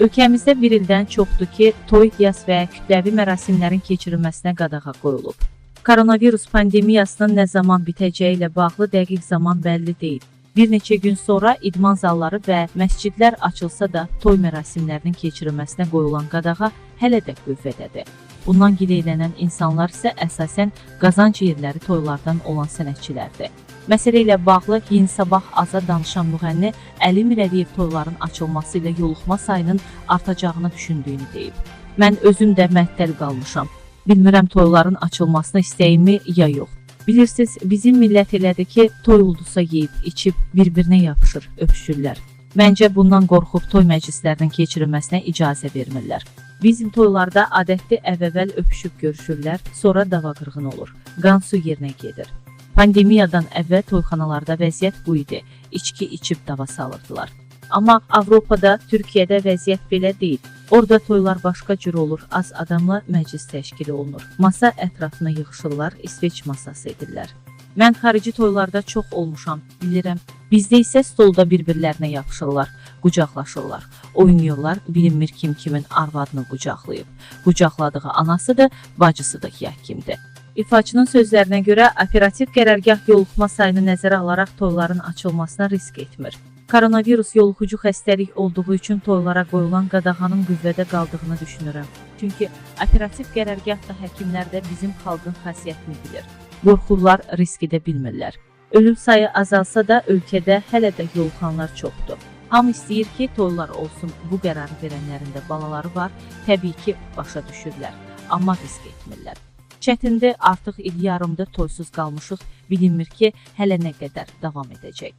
Ölkəmizdə bir ildən çoxdur ki, toy, yas və kütləvi mərasimlərin keçirilməsinə qadağa qoyulub. Koronavirus pandemiyasının nə zaman bitəcəyi ilə bağlı dəqiq zaman bəlli deyil. Bir neçə gün sonra idman zalları və məscidlər açılsa da, toy mərasimlərinin keçirilməsinə qoyulan qadağa hələ də qüvvədədir. Bundan gileylənən insanlar isə əsasən qazanc yerləri toylardan olan sənətçilərdir. Məsələ ilə bağlı Yin Sabah Aza danışan müğənni Əli Mirəliyev toyların açılması ilə yoluxma sayının artacağını düşündüyünü deyib. Mən özüm də məttəl qalmışam. Bilmirəm toyların açılmasını istəyimi ya yox. Bilirsiniz, bizim millət elədir ki, toy uldusa yeyib, içib, bir-birinə yapışır, öpüşürlər. Məncə bundan qorxub toy məclislərinin keçirilməsinə icazə vermirlər. Bizim toylarda adətli əvvəl öpüşüb görüşürlər, sonra dava qırğın olur. Qan su yerinə gedir. Pandemiyadan əvvəl toyxanalarda vəziyyət bu idi. İçki içib dava salırdılar. Amma Avropada, Türkiyədə vəziyyət belə deyil. Orada toylar başqa cür olur. Az adamla məclis təşkil olunur. Masa ətrafına yığışırlar, İsveç masası edirlər. Mən xarici toylarda çox olmuşam, bilirəm. Bizdə isə stolda bir-birlərinə yapışırlar, qucaqlaşırlar, oynayırlar, bilinmir kim kimin arvadını qucaqlayıb. Qucaqladığı anasıdır, bacısıdır ya kimdir. İfaçının sözlərinə görə operativ qərargah yoluxma sayını nəzərə alaraq toyların açılmasına risk etmir. Koronavirus yoluxucu xəstəlik olduğu üçün toylara qoyulan qadağanın qüvvədə qaldığını düşünürəm. Çünki operativ qərargah da həkimlər də bizim xalqın xasiyyətini bilir. Qorxurlar, riski də bilmirlər. Ölüm sayı azalsa da ölkədə hələ də yoluxanlar çoxdur. Hamı istəyir ki, toylar olsun. Bu qərarı verənlərin də balaları var. Təbii ki, başa düşürlər, amma risk etmirlər. Çətindir, artıq il yarımdır toysuz qalmışıq. Bilinmir ki, hələ nə qədər davam edəcək.